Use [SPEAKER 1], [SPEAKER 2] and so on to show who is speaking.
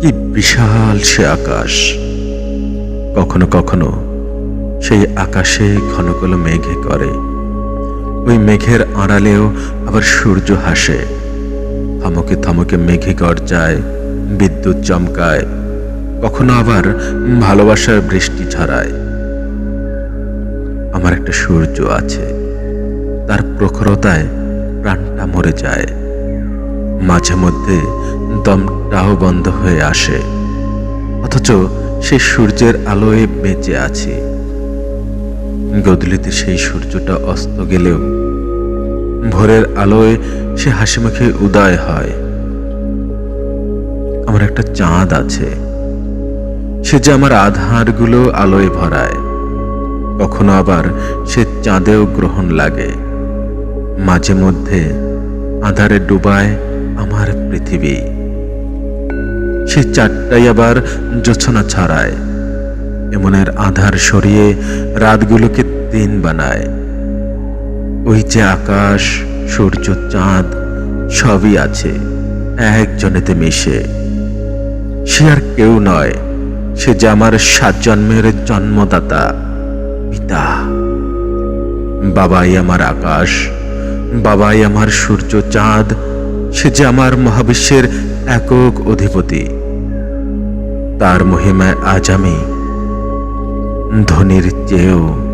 [SPEAKER 1] কি বিশাল সে আকাশ। কখনো কখনো সেই আকাশে ঘন ঘন মেঘে করে। ওই মেঘের আড়ালেও আবার সূর্য হাসে। থমকে থমকে মেঘে গর্জায়, বিদ্যুৎ চমকায়, কখনো আবার ভালোবাসার বৃষ্টি ঝরায়। আমার একটা সূর্য আছে, তার প্রখরতায় প্রাণটা মরে যায়। মাঝে মধ্যে দমটাও বন্ধ হয়ে আসে। অথচ সে সূর্যের আলোয় বেঁচে আছি। গদলিতে সেই সূর্যটা অস্ত গেলেও ভোরের আলোয় সে হাসি মুখে উদয় হয়। আমার একটা চাঁদ আছে। সে যে আমার আধারগুলো আলোয় ভরায়। কখনো আবার সে চাঁদেও গ্রহণ লাগে। মাঝে মধ্যে আধারে ডুবায় আমার পৃথিবী। সে চারটাই আবার জোছনা ছাড়ায়। এমনের আধার সরিয়ে রাতগুলোকে দিন বানায়। ওই যে আকাশ, সূর্য, চাঁদ, সবই আছে, একজনেতে মিশে। সে আর কেউ নয়, সে যে আমার সাত জন্মের জন্মদাতা, পিতা। বাবাই আমার আকাশ, বাবাই আমার সূর্য, চাঁদ সে যে আমার মহাবিশ্বের একক অধিপতি তার মহিমায় আজ আমি ধনির চেয়েও